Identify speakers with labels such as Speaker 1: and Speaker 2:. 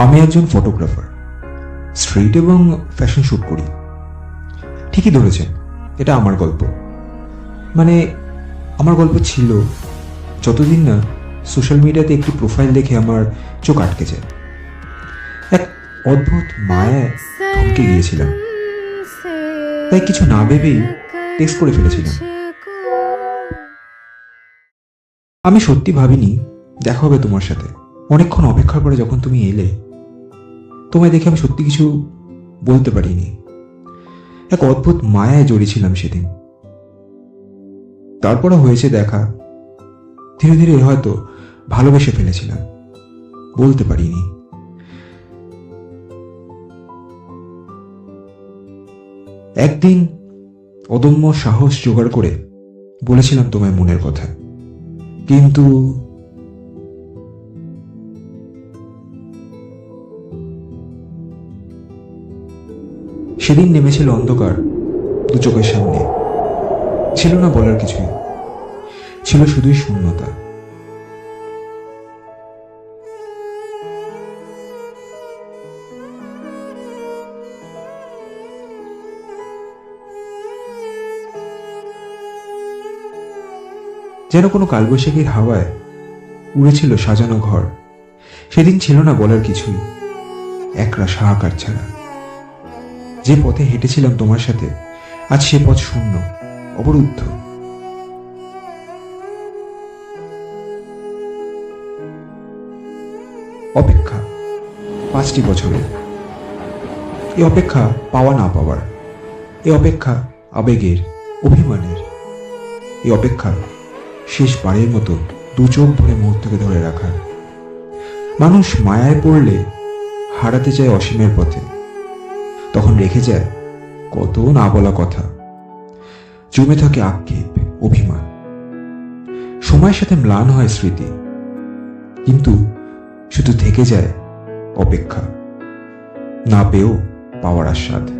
Speaker 1: আমি একজন photographer street এবং ফ্যাশন শ্যুট করি। ঠিকই ধরেছেন, এটা আমার গল্প। মানে আমার গল্প ছিল, যতদিন না সোশ্যাল মিডিয়াতে একটি প্রোফাইল দেখে আমার চোখ আটকে যায়। এক অদ্ভুত মায়ায় গিয়েছিলাম। তাই কিছু না ভেবেই টেক্সট করে ফেলেছিলাম। আমি সত্যি ভাবিনি দেখা হবে তোমার সাথে। অনেকক্ষণ অপেক্ষা করে যখন তুমি এলে তোমায় দেখে আমি সত্যি কিছু বলতে পারিনি। এক অদ্ভুত মায়ায় জড়িয়েছিলাম সেদিন। তারপরে হয়েছে দেখা। ধীরে ধীরে হয়তো ভালোবেসে ফেলেছিলাম। বলতে পারিনি। একদিন অদম্য সাহস জোগাড় করে বলেছিলাম তোমায় মনের কথা। কিন্তু সেদিন নেমেছিল অন্ধকার দু চোখের সামনে। ছিল না বলার কিছুই। ছিল শুধুই শূন্যতা। যেন কোনো কালবৈশাখীর হাওয়ায় উড়েছিল সাজানো ঘর। সেদিন ছিল না বলার কিছুই। একরা সাহাকার ছাড়া। যে পথে হেঁটেছিলাম তোমার সাথে, আজ সে পথ শূন্য, অবরুদ্ধ। অপেক্ষা, পাঁচটি বছরের এই অপেক্ষা পাওয়া না পাওয়ার, এ অপেক্ষা আবেগের, অভিমানের। এই অপেক্ষা শেষ শেষবারের মতো দু চোখ ভরে মুহূর্তকে ধরে রাখার। মানুষ মায়ায় পড়লে হারাতে চায় অসীমের পথে। তখন রেখে যায় কত না বলা কথা। জমে থাকে আক্ষেপ, অভিমান। সময়ের সাথে ম্লান হয় স্মৃতি। কিন্তু শুধু থেকে যায় অপেক্ষা, না পেয়েও পাওয়ার আস্বাদ।